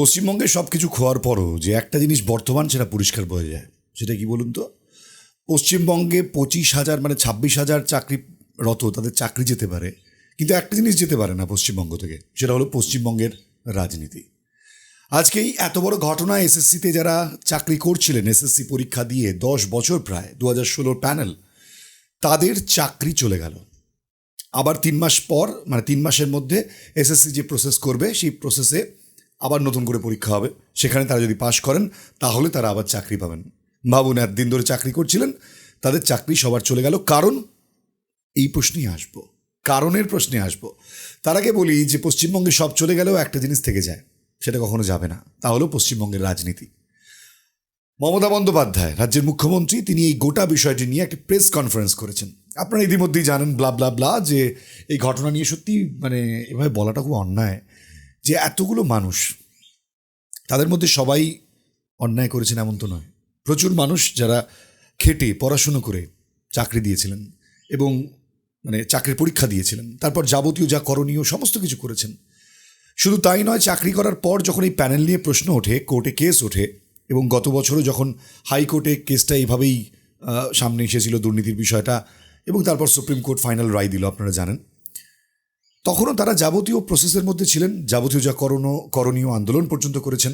পশ্চিমবঙ্গে সব কিছু খোয়ার পরও যে একটা জিনিস বর্তমান সেটা পরিষ্কার বোঝা যায়। সেটা কি বলুন তো? পশ্চিমবঙ্গে পঁচিশ হাজার মানে ছাব্বিশ হাজার চাকরিরত তাদের চাকরি যেতে পারে, কিন্তু একটা জিনিস যেতে পারে না পশ্চিমবঙ্গ থেকে, সেটা হলো পশ্চিমবঙ্গের রাজনীতি। আজকে এই এত বড় ঘটনা এসএসসিতে যারা চাকরি করছিলেন, এসএসসি পরীক্ষা দিয়ে দশ বছর প্রায় দু হাজার ষোলোর প্যানেল, তাদের চাকরি চলে গেল। আবার তিন মাস পর মানে তিন মাসের মধ্যে এসএসসি যে প্রসেস করবে, সেই প্রসেসে আবার নতুন করে পরীক্ষা হবে। সেখানে তারা যদি পাশ করেন, তাহলে তারা আবার চাকরি পাবেন। ভাবুন একদিন ধরে চাকরি করছিলেন, তাদের চাকরি সবার চলে গেল। কারণ? এই প্রশ্নেই আসব। কারণের প্রশ্নে আসব। তার আগে বলি যে, পশ্চিমবঙ্গে সব চলে গেলেও একটা জিনিস থেকে যায়, সেটা কখনো যাবে না। তা হলো পশ্চিমবঙ্গের রাজনীতি। মমতা বন্দ্যোপাধ্যায়, রাজ্যের মুখ্যমন্ত্রী, তিনি এই গোটা বিষয়টি নিয়ে একটি প্রেস কনফারেন্স করেছেন। আপনারা ইতিমধ্যেই জানেন, ব্লা ব্লা ব্লা, যে এই ঘটনা নিয়ে সত্যি মানে এভাবে বলাটা খুব অন্যায়। যে এতগুলো মানুষ তাদের মধ্যে সবাই অন্যায় করেছেন এমন তো নয়। প্রচুর মানুষ যারা খেটে, পড়াশুনো করে চাকরি দিয়েছিলেন এবং মানে চাকরির পরীক্ষা দিয়েছিলেন, তারপর যাবতীয় যা করণীয় সমস্ত কিছু করেছেন। শুধু তাই নয়, চাকরি করার পর যখন এই প্যানেল নিয়ে প্রশ্ন ওঠে, কোর্টে কেস ওঠে এবং গত বছরও যখন হাইকোর্টে কেসটা এইভাবেই সামনে এসেছিল, দুর্নীতির বিষয়টা এবং তারপর সুপ্রিম কোর্ট ফাইনাল রায় দিল, আপনারা জানেন। তখনও তারা যাবতীয় প্রসেসের মধ্যে ছিলেন, যাবতীয় যা করণীয় করণীয় আন্দোলন পর্যন্ত করেছেন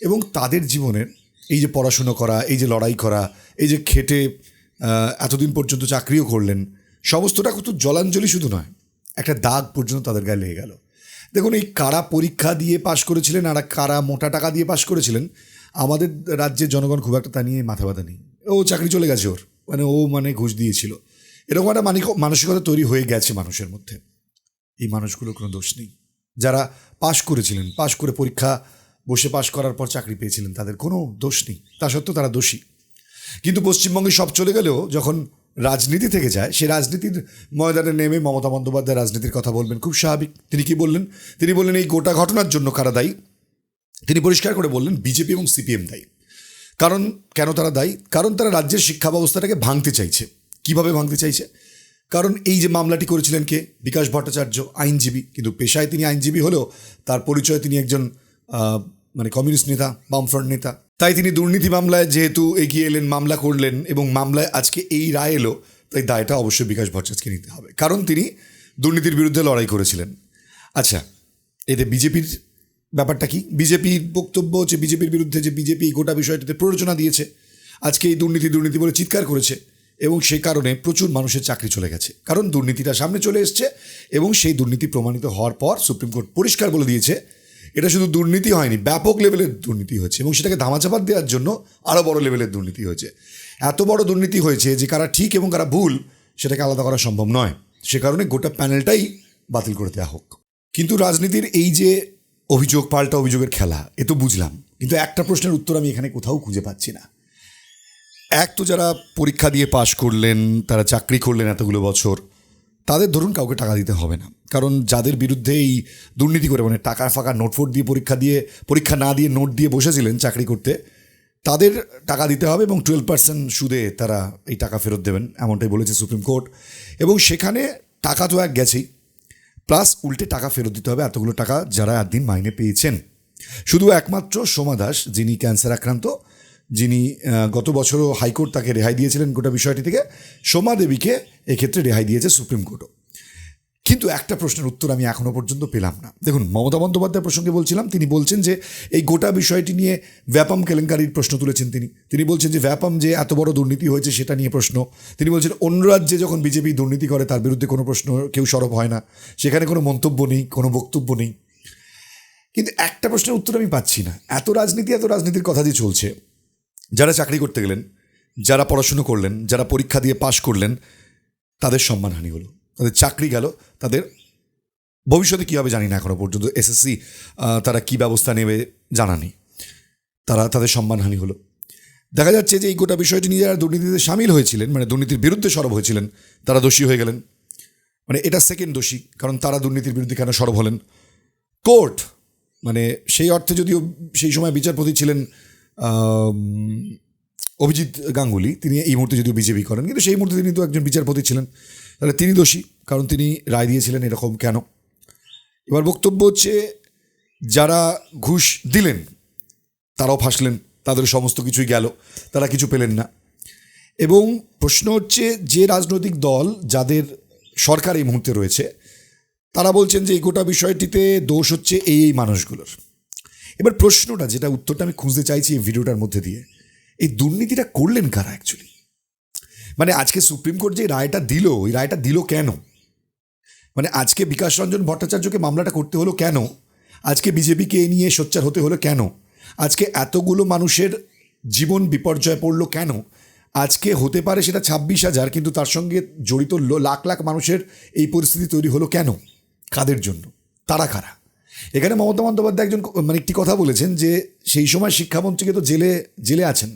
এবং তাদের জীবনের এই যে পড়াশুনো করা, এই যে লড়াই করা, এই যে খেটে এতদিন পর্যন্ত চাকরিও করলেন, সমস্তটা কত জলাঞ্জলি শুধু নয়, একটা দাগ পর্যন্ত তাদের গায়ে লেগে গেল। দেখুন, এই কারা পরীক্ষা দিয়ে পাশ করেছিলেন আর কারা মোটা টাকা দিয়ে পাশ করেছিলেন, আমাদের রাজ্যের জনগণ খুব একটা তা নিয়ে মাথা ব্যথা নেই। ও চাকরি চলে গেছে ওর মানে ও মানে ঘুষ দিয়েছিল। এরকম একটা মানসিকতা তৈরি হয়ে গেছে মানুষের মধ্যে। এই মানুষগুলোর কোনো দোষ নেই। যারা পাশ করেছিলেন, পাশ করে পরীক্ষা বসে পাশ করার পর চাকরি পেয়েছিলেন, তাদের কোনো দোষ নেই। তা সত্ত্বেও তারা দোষী। কিন্তু পশ্চিমবঙ্গে সব চলে গেলেও যখন রাজনীতি থেকে যায়, সে রাজনীতির ময়দানে নেমে মমতা বন্দ্যোপাধ্যায় রাজনীতির কথা বলবেন, খুব স্বাভাবিক। তিনি কি বললেন? তিনি বললেন, এই গোটা ঘটনার জন্য কারা দায়ী? তিনি পরিষ্কার করে বললেন, বিজেপি এবং সিপিএম দায়ী। কারণ কেন তারা দায়ী? কারণ তারা রাজ্যের শিক্ষা ব্যবস্থাটাকে ভাঙতে চাইছে। কীভাবে ভাঙতে চাইছে? কারণ এই যে মামলাটি করেছিলেন কে? বিকাশ ভট্টাচার্য, আইনজীবী। কিন্তু পেশায় তিনি আইনজীবী হলেও তার পরিচয় তিনি একজন মানে কমিউনিস্ট নেতা, বামফ্রন্ট নেতা। তাই তিনি দুর্নীতি মামলায় যেহেতু এগিয়ে এলেন, মামলা করলেন এবং মামলায় আজকে এই রায় এলো, তাই দায়টা অবশ্যই বিকাশ ভট্টাচার্যকে নিতে হবে। কারণ তিনি দুর্নীতির বিরুদ্ধে লড়াই করেছিলেন। আচ্ছা এতে বিজেপির ব্যাপারটা কি? বিজেপির বক্তব্য হচ্ছে, বিজেপির বিরুদ্ধে যে বিজেপি গোটা বিষয়টিতে প্ররোচনা দিয়েছে, আজকে এই দুর্নীতি দুর্নীতি বলে চিৎকার করেছে। এবং সেই কারণে প্রচুর মানুষের চাকরি চলে গেছে। কারণ দুর্নীতিটা সামনে চলে এসছে এবং সেই দুর্নীতি প্রমাণিত হওয়ার পর সুপ্রিম কোর্ট পরিষ্কার বলে দিয়েছে, এটা শুধু দুর্নীতি হয়নি, ব্যাপক লেভেলের দুর্নীতি হয়েছে এবং সেটাকে ধামাচাপা দেওয়ার জন্য আরও বড় লেভেলের দুর্নীতি হয়েছে। এত বড় দুর্নীতি হয়েছে যে কারা ঠিক এবং কারা ভুল সেটাকে আলাদা করা সম্ভব নয়। সে কারণে গোটা প্যানেলটাই বাতিল করে দেওয়া হোক। কিন্তু রাজনীতির এই যে অভিযোগ, পাল্টা অভিযোগের খেলা, এ তো বুঝলাম। কিন্তু একটা প্রশ্নের উত্তর আমি এখানে কোথাও খুঁজে পাচ্ছি না। এক তো যারা পরীক্ষা দিয়ে পাশ করলেন, তারা চাকরি করলেন এতগুলো বছর, তাদের ধরুন কাউকে টাকা দিতে হবে না। কারণ যাদের বিরুদ্ধে এই দুর্নীতি করে মানে টাকা ফাঁকা নোট ফোট দিয়ে পরীক্ষা দিয়ে, পরীক্ষা না দিয়ে নোট দিয়ে বসেছিলেন চাকরি করতে, তাদের টাকা দিতে হবে এবং টুয়েলভ পার্সেন্ট সুদে তারা এই টাকা ফেরত দেবেন, এমনটাই বলেছে সুপ্রিম কোর্ট। এবং সেখানে টাকা তো এক গেছেই, প্লাস উল্টে টাকা ফেরত দিতে হবে এতগুলো টাকা যারা একদিন মাইনে পেয়েছেন। শুধু একমাত্র সোমা দাস, যিনি ক্যান্সার আক্রান্ত যিনি গত বছরও হাইকোর্ট তাকে রেহাই দিয়েছিলেন গোটা বিষয়টি থেকে, সোমা দেবীকে এক্ষেত্রে রেহাই দিয়েছে সুপ্রিম কোর্টও। কিন্তু একটা প্রশ্নের উত্তর আমি এখনও পর্যন্ত পেলাম না। দেখুন, মমতা বন্দ্যোপাধ্যায় প্রসঙ্গে বলছিলাম, তিনি বলছেন যে এই গোটা বিষয়টি নিয়ে ব্যাপাম কেলেঙ্কারির প্রশ্ন তুলেছেন তিনি। তিনি বলছেন যে ব্যাপাম যে এত বড় দুর্নীতি হয়েছে সেটা নিয়ে প্রশ্ন। তিনি বলছেন অন্য রাজ্যে যখন বিজেপি দুর্নীতি করে, তার বিরুদ্ধে কোনো প্রশ্ন কেউ সরব হয় না। সেখানে কোনো মন্তব্য নেই, কোনো বক্তব্য নেই। কিন্তু একটা প্রশ্নের উত্তর আমি পাচ্ছি না। এত রাজনীতি, এত রাজনীতির কথা যে চলছে। যারা চাকরি করতে গেলেন, যারা পড়াশুনো করলেন, যারা পরীক্ষা দিয়ে পাশ করলেন, তাদের সম্মানহানি হলো। তাদের চাকরি গেল, তাদের ভবিষ্যতে কী হবে জানি না এখনও পর্যন্ত। এসএসসি তারা কী ব্যবস্থা নেবে জানা নেই। তারা, তাদের সম্মানহানি হলো। দেখা যাচ্ছে যে এই গোটা বিষয়টি নিয়ে যারা দুর্নীতিতে সামিল হয়েছিলেন মানে দুর্নীতির বিরুদ্ধে সরব হয়েছিলেন, তারা দোষী হয়ে গেলেন। মানে এটা সেকেন্ড দোষী, কারণ তারা দুর্নীতির বিরুদ্ধে কেন সরব হলেন? কোর্ট মানে সেই অর্থে যদিও সেই সময় বিচারপতি ছিলেন অভিজিৎ গাঙ্গুলি, তিনি এই মুহূর্তে যদিও বিজেপি করেন, কিন্তু সেই মুহূর্তে তিনি তো একজন বিচারপতি ছিলেন। তাহলে তিনি দোষী, কারণ তিনি রায় দিয়েছিলেন এরকম কেন? এবার বক্তব্য হচ্ছে, যারা ঘুষ দিলেন, তারাও ফাঁসলেন, তাদের সমস্ত কিছুই গেল, তারা কিছু পেলেন না। এবং প্রশ্ন হচ্ছে, যে রাজনৈতিক দল যাদের সরকার এই মুহূর্তে রয়েছে, তারা বলছেন যে এই গোটা বিষয়টিতে দোষ হচ্ছে এই এই মানুষগুলোর। এবার প্রশ্নটা, যেটা উত্তরটা আমি খুঁজতে চাইছি এই ভিডিওটার মধ্যে দিয়ে, এই দুর্নীতিটা করলেন কারা অ্যাকচুয়ালি মানে আজকে সুপ্রিম কোর্ট যে রায়টা দিল ওই রায়টা দিল কেন? মানে আজকে বিকাশ রঞ্জন ভট্টাচার্যকে মামলাটা করতে হলো কেন? আজকে বিজেপিকে এ নিয়ে সোচ্চার হতে হলো কেন? আজকে এতগুলো মানুষের জীবন বিপর্যয় পড়ল কেন? আজকে হতে পারে সেটা ছাব্বিশ হাজার, কিন্তু তার সঙ্গে জড়িত লাখ লাখ মানুষের এই পরিস্থিতি তৈরি হলো কেন? কাদের জন্য? তারা কারা? এখানে মমতা বন্দ্যোপাধ্যায় একজন মানে একটি কথা বলেছেন যে সেই সময় শিক্ষামন্ত্রীকে তো জেলে জেলে আছেন।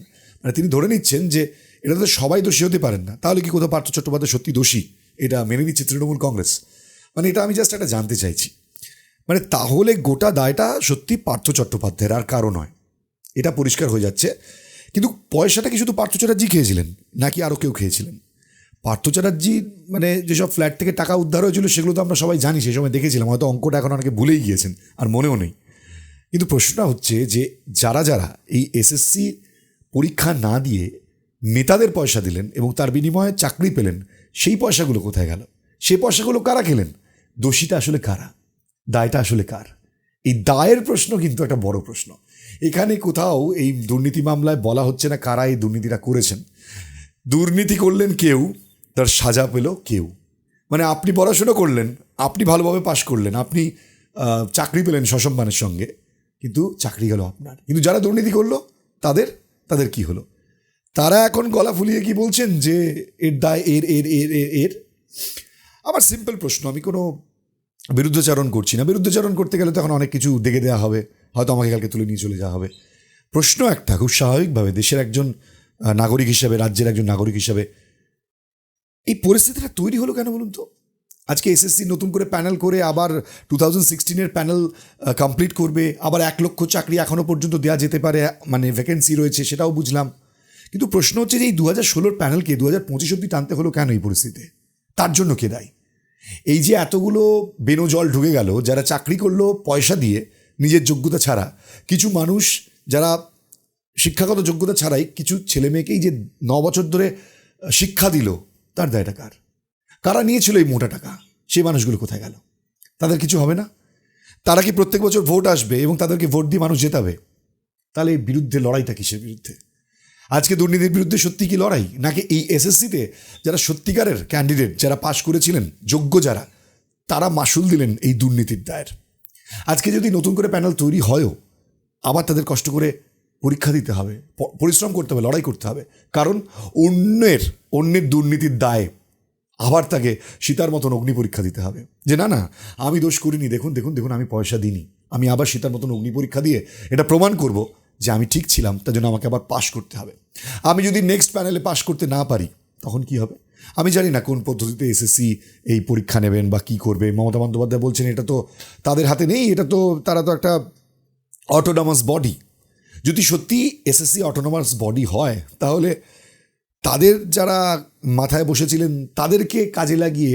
মানে তিনি ধরে নিচ্ছেন যে এটা তো সবাই দোষী হতে পারেন না। তাহলে কি কোথাও পার্থ চট্টোপাধ্যায় সত্যি দোষী? এটা মেনে নিচ্ছে তৃণমূল কংগ্রেস। মানে এটা আমি জাস্ট একটা জানতে চাইছি। মানে তাহলে গোটা দায়টা সত্যি পার্থ চট্টোপাধ্যায়ের, আর কারও নয়। এটা পরিষ্কার হয়ে যাচ্ছে। কিন্তু পয়সাটা কি শুধু পার্থ চ্যাটার্জি খেয়েছিলেন, নাকি আরও কেউ খেয়েছিলেন? পার্থ চ্যাটার্জি মানে যেসব ফ্ল্যাট থেকে টাকা উদ্ধার হয়েছিল, সেগুলো তো আমরা সবাই জানি, সেই সময় দেখেছিলাম, হয়তো অঙ্কটা এখন অনেকে ভুলেই গিয়েছেন, আর মনেও নেই। কিন্তু প্রশ্নটা হচ্ছে যে, যারা যারা এই এসএসসি পরীক্ষা না দিয়ে নেতাদের পয়সা দিলেন এবং তার বিনিময়ে চাকরি পেলেন, সেই পয়সাগুলো কোথায় গেল? সেই পয়সাগুলো কারা খেলেন? দোষীটা আসলে কারা? দায়টা আসলে কার? এই দায়ের প্রশ্ন কিন্তু একটা বড় প্রশ্ন। এখানে কোথাও এই দুর্নীতি মামলায় বলা হচ্ছে না কারা এই দুর্নীতিটা করেছেন। দুর্নীতি করলেন কেউ তার সাজা পেল কেউ। মানে আপনি পড়াশুনো করলেন, আপনি ভালোভাবে পাশ করলেন, আপনি চাকরি পেলেন সসম্মানের সঙ্গে, কিন্তু চাকরি গেল আপনার। কিন্তু যারা দুর্নীতি করল, তাদের তাদের কি হলো? তারা এখন গলা ফুলিয়ে কি বলছেন যে এর দায়, এর এর এর এর এর? আমার সিম্পল প্রশ্ন, আমি কোনো বিরুদ্ধচারণ করছি না। বিরুদ্ধচারণ করতে গেলে তখন অনেক কিছু দেখে দেওয়া হবে, হয়তো আমাকে কালকে তুলে নিয়ে চলে যাওয়া হবে। প্রশ্ন একটা, খুব স্বাভাবিকভাবে দেশের একজন নাগরিক হিসাবে, রাজ্যের একজন নাগরিক হিসাবে এই পরিস্থিতিটা তৈরি হলো কেন বলুন তো? আজকে এসএসসি নতুন করে প্যানেল করে আবার টু থাউজেন্ড সিক্সটিনের প্যানেল কমপ্লিট করবে, আবার এক লক্ষ চাকরি এখনও পর্যন্ত দেওয়া যেতে পারে মানে ভ্যাকেন্সি রয়েছে সেটাও বুঝলাম। কিন্তু প্রশ্ন হচ্ছে যে এই দু হাজার ষোলোর প্যানেলকে দু হাজার পঁচিশ অব্দি টানতে হলো কেন এই পরিস্থিতিতে? তার জন্য কে দায়ী? এই যে এতগুলো বেনো জল ঢুকে গেল, যারা চাকরি করল পয়সা দিয়ে, নিজের যোগ্যতা ছাড়া, কিছু মানুষ যারা শিক্ষাগত যোগ্যতা ছাড়াই কিছু ছেলে মেয়েকেই যে ন বছর ধরে শিক্ষা দিল তার দায়টা কার? কারা নিয়েছিল এই মোটা টাকা? সেই মানুষগুলো কোথায় গেল? তাদের কিছু হবে না? তারা কি প্রত্যেক বছর ভোট আসবে এবং তাদেরকে ভোট দিয়ে মানুষ জেতাবে? তাহলে এই বিরুদ্ধে লড়াইটা কিসের বিরুদ্ধে? আজকে দুর্নীতির বিরুদ্ধে সত্যি কি লড়াই? নাকি এই এসএসসিতে যারা সত্যিকারের ক্যান্ডিডেট যারা পাশ করেছিলেন, যোগ্য যারা, তারা মাসুল দিলেন এই দুর্নীতির দায়ের? আজকে যদি নতুন করে প্যানেল তৈরি হয়ও, আবার তাদের কষ্ট করে পরীক্ষা দিতে হবে পরিশ্রম করতে হবে, লড়াই করতে হবে। কারণ অন্যের অন্যের দুর্নীতির দায়ে আবার তাকে সীতার মতন অগ্নি পরীক্ষা দিতে হবে। যে না না, আমি দোষ করিনি, দেখুন দেখুন দেখুন, আমি পয়সা দিইনি। আমি আবার সীতার মতন অগ্নি পরীক্ষা দিয়ে এটা প্রমাণ করব যে আমি ঠিক ছিলাম, তার জন্য আমাকে আবার পাশ করতে হবে। আমি যদি নেক্সট প্যানেলে পাশ করতে না পারি, তখন কি হবে? আমি জানি না কোন পদ্ধতিতে এসএসসি এই পরীক্ষা নেবেন বা কি করবে। মমতা বন্দ্যোপাধ্যায় বলছেন, এটা তো তাদের হাতে নেই, এটা তো তারা তো একটা অটোনমাস বডি যদি সত্যি এসএসসি অটোনমাস বডি হয়, তাহলে তাদের যারা মাথায় বসেছিলেন, তাদেরকে কাজে লাগিয়ে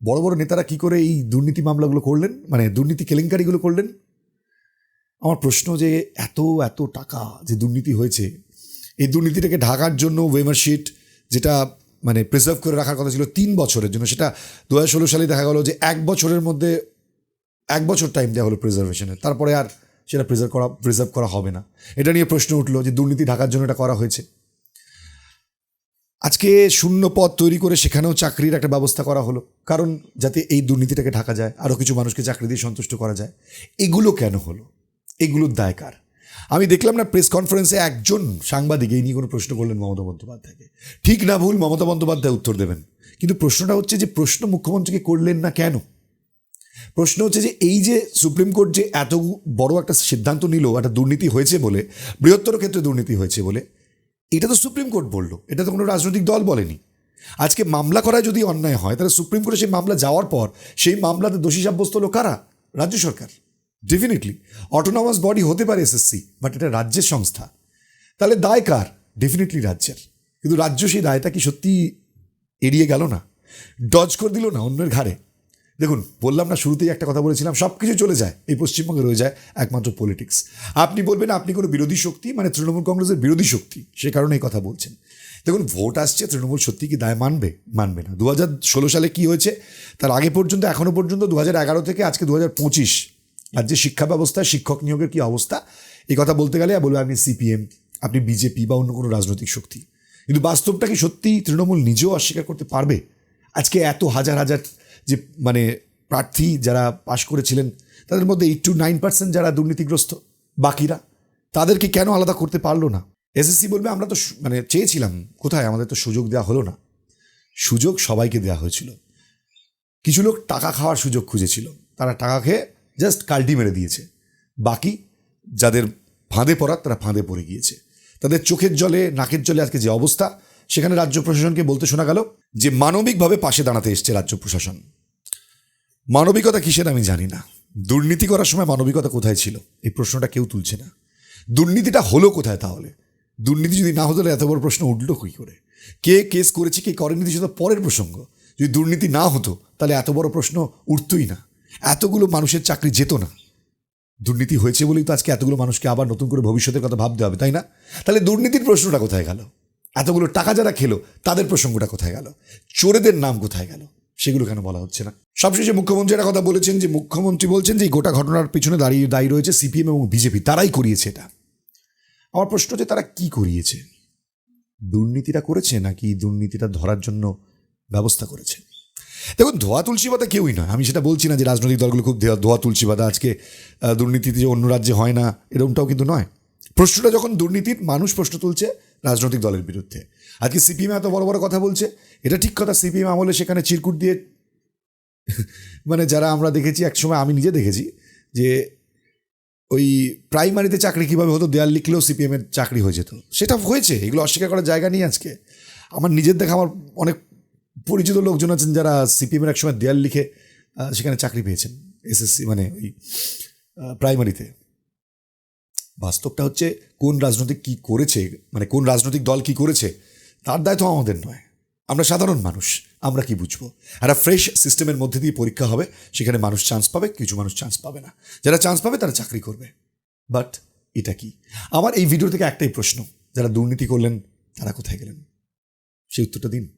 বড় বড় নেতারা কি করে এই দুর্নীতি মামলাগুলো করলেন? মানে দুর্নীতি কেলেঙ্কারিগুলো করলেন? আমার প্রশ্ন যে এত এত টাকা যে দুর্নীতি হয়েছে, এই দুর্নীতিটাকে ঢাকার জন্য ওয়েমারশিট যেটা মানে প্রিজার্ভ করে রাখার কথা ছিল তিন বছরের জন্য, সেটা দু হাজার ষোলো সালে দেখা গেলো যে এক বছরের মধ্যে, এক বছর টাইম দেওয়া হলো প্রিজার্ভেশনের তারপরে আর সেটা প্রিজার্ভ করা প্রিজার্ভ করা হবে না। এটা নিয়ে প্রশ্ন উঠল যে দুর্নীতি ঢাকার জন্য এটা করা হয়েছে। আজকে শূন্য পদ তৈরি করে সেখানেও চাকরির একটা ব্যবস্থা করা হলো। কারণ যাতে এই দুর্নীতিটাকে ঢাকা যায় আরও কিছু মানুষকে চাকরি দিয়ে সন্তুষ্ট করা যায়, এগুলো কেন হলো? এগুলোর দায়কার আমি দেখলাম না প্রেস কনফারেন্সে একজন সাংবাদিক এই নিয়ে কোনো প্রশ্ন করলেন মমতা বন্দ্যোপাধ্যায়কে। ঠিক না ভুল মমতা বন্দ্যোপাধ্যায় উত্তর দেবেন। কিন্তু প্রশ্নটা হচ্ছে যে প্রশ্ন মুখ্যমন্ত্রীকে করলেন না কেন? প্রশ্ন হচ্ছে যে এই যে সুপ্রিম কোর্ট যে এত বড় একটা সিদ্ধান্ত নিল, একটা দুর্নীতি হয়েছে বলে, বৃহত্তর ক্ষেত্রে দুর্নীতি হয়েছে বলে, এটা তো সুপ্রিম কোর্ট বলল, এটা তো কোনো রাজনৈতিক দল বলেনি। আজকে মামলা করায় যদি অন্যায় হয়, তাহলে সুপ্রিম কোর্টে সেই মামলা যাওয়ার পর সেই মামলাতে দোষী সাব্যস্ত হলো কারা? রাজ্য সরকার। ডেফিনেটলি অটোনমাস বডি হতে পারে এসএসসি বাট এটা রাজ্যের সংস্থা। তাহলে দায় কার? ডেফিনেটলি রাজ্যের। কিন্তু রাজ্য সেই দায়টা কি সত্যি এড়িয়ে গেল না? ডজ করে দিল না অন্যের ঘাড়ে? দেখুন, বললাম না শুরুতেই একটা কথা বলেছিলাম সব কিছু চলে যায়, এই পশ্চিমবঙ্গে রয়ে যায় একমাত্র পলিটিক্স আপনি বলবেন, আপনি কোনো বিরোধী শক্তি? মানে তৃণমূল কংগ্রেসের বিরোধী শক্তি, সে কারণে এই কথা বলছেন। দেখুন, ভোট আসছে, তৃণমূল সত্যি কি দায় মানবে? মানবে না। দু ষোলো সালে কি হয়েছে? তার আগে পর্যন্ত এখনও পর্যন্ত দু এগারো থেকে আজকে দু পঁচিশ রাজ্যের শিক্ষা ব্যবস্থায় শিক্ষক নিয়োগের কি অবস্থা? এই কথা বলতে গেলে বলবে, আমি সিপিএম, আপনি বিজেপি বা অন্য কোনো রাজনৈতিক শক্তি। কিন্তু বাস্তবটা কি সত্যি তৃণমূল নিজেও অস্বীকার করতে পারবে? আজকে এত হাজার হাজার যে মানে প্রার্থী যারা পাশ করেছিলেন, তাদের মধ্যে এইট টু নাইন পার্সেন্ট যারা দুর্নীতিগ্রস্ত, বাকিরা, তাদেরকে কেন আলাদা করতে পারল না? এসএসসি বলবে, আমরা তো মানে চেয়েছিলাম, কোথায়? আমাদের তো সুযোগ দেওয়া হলো না। সুযোগ সবাইকে দেওয়া হয়েছিল। কিছু লোক টাকা খাওয়ার সুযোগ খুঁজেছিল। তারা টাকা খেয়ে জাস্ট কাল্টি মেরে দিয়েছে। বাকি, যাদের ফাঁদে পড়ার, তারা ফাঁদে পড়ে গিয়েছে। তাদের চোখের জলে, নাকের জলে আজকে যে অবস্থা, সেখানে রাজ্য প্রশাসনকে বলতে শোনা গেল যে, মানবিকভাবে পাশে দাঁড়াতে এসছে রাজ্য প্রশাসন। মানবিকতা কিসের আমি জানি না। দুর্নীতি করার সময় মানবিকতা কোথায় ছিল? এই প্রশ্নটা কেউ তুলছে না। দুর্নীতিটা হলো কোথায় তাহলে? দুর্নীতি যদি না হতো এত বড় প্রশ্ন উঠল কী করে? কে কেস করেছে, কে করেনি, সেটা পরের প্রসঙ্গ। যদি দুর্নীতি না হতো তাহলে এত বড় প্রশ্ন উঠতই না। এতগুলো মানুষের চাকরি যেত না। দুর্নীতি হয়েছে বলেই তো আজকে এতগুলো মানুষকে আবার নতুন করে ভবিষ্যতের কথা ভাবতে হবে, তাই না? তাহলে দুর্নীতির প্রশ্নটা কোথায় গেল? এতগুলো টাকা যারা খেলো, তাদের প্রসঙ্গটা কোথায় গেল? চোরেদের নাম কোথায় গেল? সেগুলো কেন বলা হচ্ছে না? সবশেষে মুখ্যমন্ত্রী একটা কথা বলেছেন যে, মুখ্যমন্ত্রী বলছেন যে গোটা ঘটনার পিছনে দাঁড়িয়ে, দায়ী রয়েছে সিপিএম এবং বিজেপি। তারাই করিয়েছে এটা। আমার প্রশ্ন হচ্ছে, তারা কি করিয়েছে? দুর্নীতিটা করেছে নাকি দুর্নীতিটা ধরার জন্য ব্যবস্থা করেছে? দেখুন, ধোয়া তুলসী পাতা কেউই নয়। আমি সেটা বলছি না যে, রাজনৈতিক দলগুলো খুব ধোয়া- তুলসী পাতা আজকে দুর্নীতিতে যে অন্য রাজ্যে হয় না, এরকমটাও কিন্তু নয়। প্রশ্নটা যখন দুর্নীতির মানুষ প্রশ্ন তুলছে, রাজনৈতিক দলের বিরুদ্ধে। আজকে সিপিএম এত বড় বড় কথা বলছে এটা ঠিক কথা, সিপিএম আমলে সেখানে চিরকুট দিয়ে মানে যারা আমরা দেখেছি, একসময় আমি নিজে দেখেছি যে ওই প্রাইমারিতে চাকরি কীভাবে হতো, দেয়াল লিখলেও সিপিএমের চাকরি হয়ে যেত। সেটা হয়েছে, এগুলো অস্বীকার করার জায়গা নেই আজকে। আমার নিজের দেখা, আমার অনেক পরিচিত লোকজন আছেন যারা সিপিএমের একসময় দেয়াল লিখে সেখানে চাকরি পেয়েছেন, এসএসসি মানে ওই প্রাইমারিতে। বাস্তবটা হচ্ছে, কোন রাজনৈতিক কি করেছে মানে কোন রাজনৈতিক দল কি করেছে, তার দায়িত্ব আমাদের নয়। আমরা সাধারণ মানুষ, আমরা কি বুঝব? একটা ফ্রেশ সিস্টেমের মধ্যে দিয়ে পরীক্ষা হবে, সেখানে মানুষ চান্স পাবে, কিছু মানুষ চান্স পাবে না। যারা চান্স পাবে, তারা চাকরি করবে। বাট এটা কি? আমার এই ভিডিও থেকে একটাই প্রশ্ন, যারা দুর্নীতি করলেন, তারা কোথায় গেলেন? সেই উত্তরটা দিন।